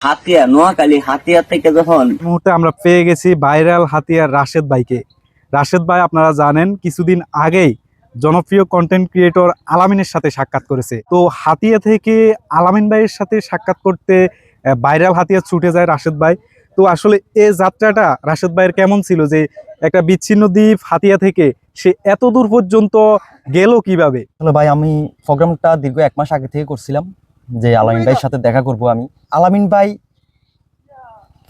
হাতিয়া নোয়াখালী হাতিয়া থেকে যখন মুহূর্তে আমরা পেয়ে গেছি ভাইরাল হাতিয়ার রাশেদ ভাইকে। রাশেদ ভাই আপনারা জানেন কিছুদিন আগেই জনপ্রিয় কন্টেন্ট ক্রিয়েটর আলামিনের সাথে সাক্ষাৎ করেছে। তো হাতিয়া থেকে আলামিন ভাইয়ের সাথে সাক্ষাৎ করতে ভাইরাল হাতিয়া ছুটে যায় রাশেদ ভাই। তো আসলে এই যাত্রাটা রাশেদ ভাইয়ের কেমন ছিল যে একটা বিচ্ছিন্ন দ্বীপ হাতিয়া থেকে সে এত দূর পর্যন্ত গেল কীভাবে? হ্যালো ভাই আমি প্রোগ্রামটা দীর্ঘ এক মাস আগে থেকে করছিলাম। যে আলামিন ভাইয়ের সাথে দেখা করব আমি। আলামিন ভাই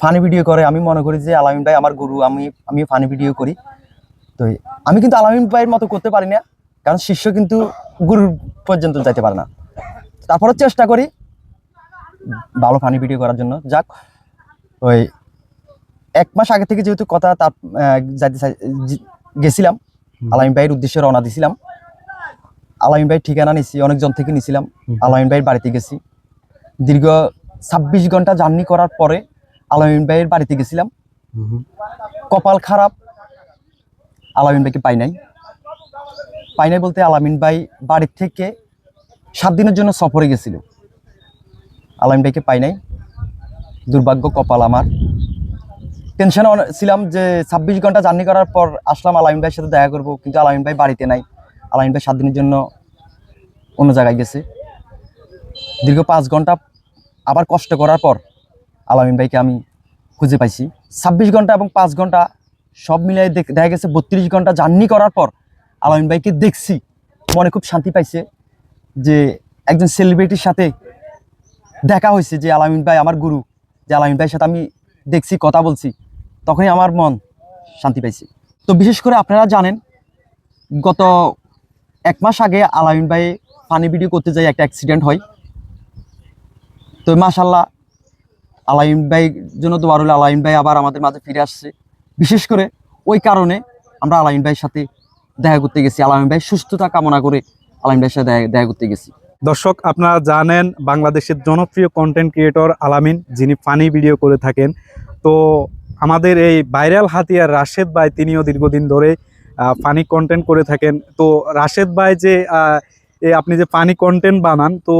ফানি ভিডিও করে আমি মনে করি যে আলামিন ভাই আমার গুরু আমি আমি ফানি ভিডিও করি। তো আমি কিন্তু আলামিন ভাইয়ের মতো করতে পারি না কারণ শিষ্য কিন্তু গুরু পর্যন্ত যাইতে পারে না। তারপরে চেষ্টা করি ভালো ফানি ভিডিও করার জন্য। যাক ওই এক মাস আগে থেকে যেহেতু কথা তার যাইতে গেছিলাম আলামিন ভাইয়ের উদ্দেশ্যে রওনা দিছিলাম। আলামিন ভাই ঠিকানা নিছি অনেকজন থেকে নিছিলাম। আলামিন ভাইয়ের বাড়িতে গেছি। দীর্ঘ ছাব্বিশ ঘণ্টা জার্নি করার পরে আলামিন ভাইয়ের বাড়িতে গেছিলাম। কপাল খারাপ আলামিন ভাইকে পাই নাই। পাই নাই বলতে আলামিন ভাই বাড়ির থেকে সাত দিনের জন্য সফরে গেছিল। আলামিন ভাইকে পাই নাই। দুর্ভাগ্য কপাল আমার। টেনশনে ছিলাম যে ছাব্বিশ ঘণ্টা জার্নি করার পর আসলাম আলামিন ভাইয়ের সাথে দেখা করব কিন্তু আলামিন ভাই বাড়িতে নাই। আলামিন ভাই সাত দিনের জন্য অন্য জায়গায় গেছে। দীর্ঘ পাঁচ ঘণ্টা আবার কষ্ট করার পর আলামিন ভাইকে আমি খুঁজে পাইছি। ছাব্বিশ ঘণ্টা এবং পাঁচ ঘণ্টা সব মিলিয়ে দেখ- দেখা গেছে বত্রিশ ঘণ্টা জার্নি করার পর আলামিন ভাইকে দেখছি। মনে খুব শান্তি পাইছে যে একজন সেলিব্রিটির সাথে দেখা হয়েছে যে আলামিন ভাই আমার গুরু, যে আলামিন ভাইয়ের সাথে আমি দেখছি, কথা বলছি, তখনই আমার মন শান্তি পাইছে। তো বিশেষ করে আপনারা জানেন, গত এক মাস আগে আলামিন ভাই পানি ভিডিও করতে যাই একটা অ্যাক্সিডেন্ট হয়। তো মাশাল্লাহ আলামিন ভাই জন্য দোয়ার হলে আলামিন ভাই আবার আমাদের মাঝে ফিরে আসছে। বিশেষ করে ওই কারণে আমরা আলামিন ভাইয়ের সাথে দেখা করতে গেছি। আলামিন ভাই সুস্থতা কামনা করে আলামিন ভাইয়ের সাথে দেখা করতে গেছি। দর্শক, আপনারা জানেন বাংলাদেশের জনপ্রিয় কন্টেন্ট ক্রিয়েটর আলামিন, যিনি ফানি ভিডিও করে থাকেন। তো আমাদের এই ভাইরাল হাতিয়ার রাশেদ ভাই, তিনিও দীর্ঘদিন ধরে ফানি কন্টেন্ট করে থাকেন। তো রাশেদ ভাই যে আপনি যে ফানি কন্টেন্ট বানান তো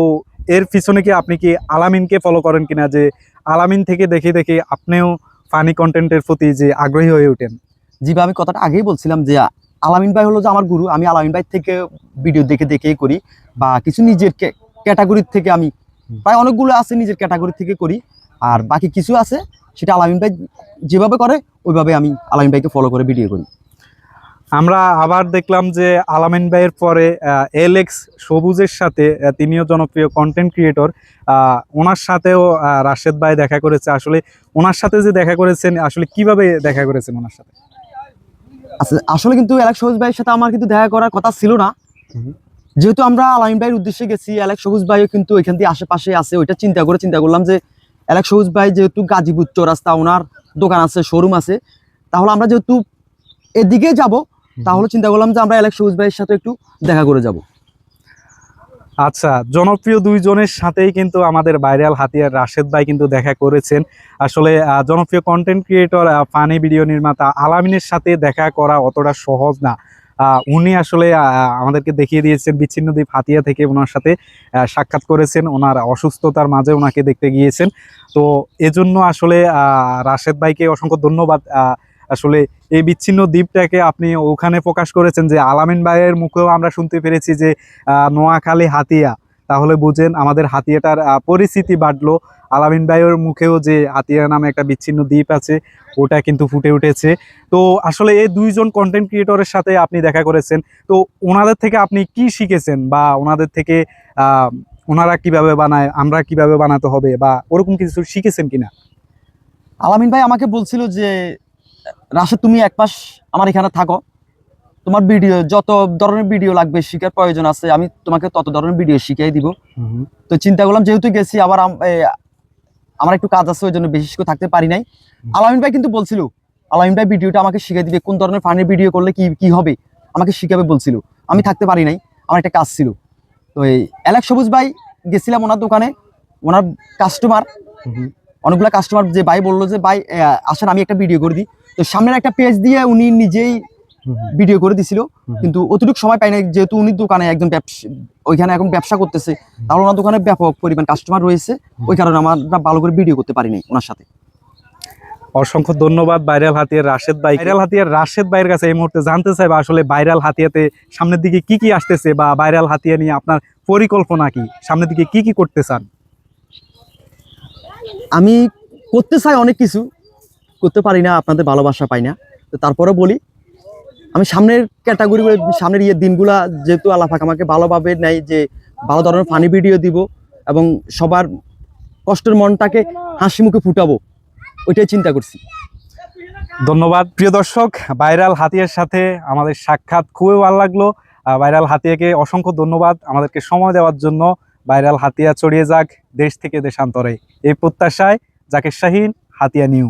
এর পিছনে কি আপনি কি আলামিনকে ফলো করেন কিনা? যে আলামিন থেকে দেখে দেখে আপনিও ফানি কন্টেন্টের প্রতি যে আগ্রহী হয়ে ওঠেন। জি আমি কথাটা আগেই বলছিলাম যে আলামিন ভাই হলো যে আমার গুরু। আমি আলামিন ভাই থেকে ভিডিও দেখে দেখেই করি বা কিছু নিজের ক্যাটাগরির থেকে আমি প্রায় অনেকগুলো আছে নিজের ক্যাটাগরি থেকে করি। আর বাকি কিছু আছে সেটা আলামিন ভাই যেভাবে করে ওইভাবে আমি আলামিন ভাইকে ফলো করে ভিডিও করি। আমরা আবার দেখলাম যে আলামিন ভাইয়ের পরে এলেক্স সবুজের সাথে তিনিও জনপ্রিয় কন্টেন্ট ক্রিয়েটর ওনার সাথেও রাশেদ ভাই দেখা করেছে। আসলে ওনার সাথে যে দেখা করেছেন, আসলে কীভাবে দেখা করেছেন ওনার সাথে? আসলে কিন্তু অ্যালেক্স সবুজ ভাইয়ের সাথে আমার কিন্তু দেখা করার কথা ছিল না। যেহেতু আমরা আলামিন ভাইয়ের উদ্দেশ্যে গেছি অ্যালেক্স সবুজ ভাইও কিন্তু এখান দিয়ে আশেপাশে আছে, ওইটা চিন্তা করে চিন্তা করলাম যে অ্যালেক্স সবুজ ভাই যেহেতু গাজীপুর চৌরাস্তা ওনার দোকান আছে শোরুম আছে, তাহলে আমরা যেহেতু এদিকে যাব তাহলে চিন্তা করলাম যে আমরা অ্যালেক্স সবুজ ভাইয়ের সাথে একটু দেখা করে যাব। আচ্ছা জনপ্রিয় দুইজনের সাথেই কিন্তু আমাদের ভাইরাল হাতিয়ার রাশেদ ভাই কিন্তু দেখা করেছেন। আসলে জনপ্রিয় কন্টেন্ট ক্রিয়েটর ফানি ভিডিও নির্মাতা আলামিনের সাথে দেখা করা অতটা সহজ না। উনি আসলে আহ, আমাদেরকে দেখিয়ে দিয়েছেন বিচ্ছিন্ন দ্বীপ হাতিয়া থেকে ওনার সাথে সাক্ষাৎ করেছেন। ওনার অসুস্থতার মাঝে ওনাকে দেখতে গিয়েছেন। তো এজন্য আসলে আহ, রাশেদ ভাইকে অসংখ্য ধন্যবাদ। আহ, আসলে এই বিচ্ছিন্ন দ্বীপটাকে আপনি ওখানে প্রকাশ করেছেন যে আলামিন ভাইয়ের মুখেও আমরা শুনতে পেরেছি যে নোয়াখালী হাতিয়া। তাহলে বুঝেন আমাদের হাতিয়াটার পরিস্থিতি বাড়লো। আলামিন ভাইয়ের মুখেও যে হাতিয়া নামে একটা বিচ্ছিন্ন দ্বীপ আছে, ওটা কিন্তু ফুটে উঠেছে। তো আসলে এই দুইজন কন্টেন্ট ক্রিয়েটরের সাথে আপনি দেখা করেছেন। তো ওনাদের থেকে আপনি কি শিখেছেন? বা ওনাদের থেকে ওনারা কীভাবে বানায়, আমরা কীভাবে বানাতে হবে? বা ওরকম কিছু শিখেছেন কিনা? আলামিন ভাই আমাকে বলছিল যে রাশেদ তুমি এক মাস আমার এখানে থাকো। তোমার ভিডিও যত ধরনের ভিডিও লাগবে শিখার প্রয়োজন আছে আমি তোমাকে তত ধরনের ভিডিও শিখিয়ে দিব। তো চিন্তা করলাম যেহেতু গেছি আবার আমার একটু কাজ আছে ওই জন্য বেশি করে থাকতে পারি নাই। আলামিন ভাই কিন্তু বলছিল আলামিন ভাই ভিডিওটা আমাকে শিখিয়ে দিবে কোন ধরনের ফানের ভিডিও করলে কি কি হবে আমাকে শিখাবে বলছিল। আমি থাকতে পারি নাই আমার একটা কাজ ছিল। তো এই অ্যালেক্স সবুজ ভাই গেছিলাম ওনার দোকানে ওনার কাস্টমার অনেকগুলো কাস্টমার যে ভাই বলল যে ভাই আসেন আমি একটা ভিডিও করে দিই। তো সামনের একটা পেজ দিয়ে উনি নিজেই ভিডিও করে দিছিল। কিন্তু অতটুকু সময় পাই না যেহেতু উনি দোকানে একজন ব্যবসা ওইখানে এখন ব্যবসা করতেছে। তাহলে ওনার দোকানে ব্যাপক পরিমাণ কাস্টমার রয়েছে। ওই কারণে আমরা ভালো করে ভিডিও করতে পারিনি ওনার সাথে। অসংখ্য ধন্যবাদ ভাইরাল হাতিয়ার রাশেদ ভাই। ভাইরাল হাতিয়ার রাশেদ ভাইয়ের কাছে এই মুহূর্তে জানতে চাইব আসলে ভাইরাল হাতিয়াতে সামনের দিকে কি কি আসতেছে বা ভাইরাল হাতিয়া নিয়ে আপনার পরিকল্পনা কি? সামনের দিকে কি কি করতে চান? আমি করতে চাই অনেক কিছু করতে পারি না আপনাদের ভালোবাসা পাই না। তো তারপরে বলি আমি সামনের ক্যাটাগরি সামনের ইয়ে দিনগুলা যেহেতু আল্লাহাক আমাকে ভালোভাবে নেয় যে ভালো ধরনের ফানি ভিডিও দিব এবং সবার কষ্টের মনটাকে হাসি মুখে ফুটাবো ওইটাই চিন্তা করছি। ধন্যবাদ। প্রিয় দর্শক ভাইরাল হাতিয়ার সাথে আমাদের সাক্ষাৎ খুবই ভালো লাগল। আহ, ভাইরাল হাতিয়াকে অসংখ্য ধন্যবাদ আমাদেরকে সময় দেওয়ার জন্য। ভাইরাল হাতিয়া ছড়িয়ে যাক দেশ থেকে দেশান্তরে। এই প্রত্যাশায় জাকির শাহিন হাতিয়া নিউ।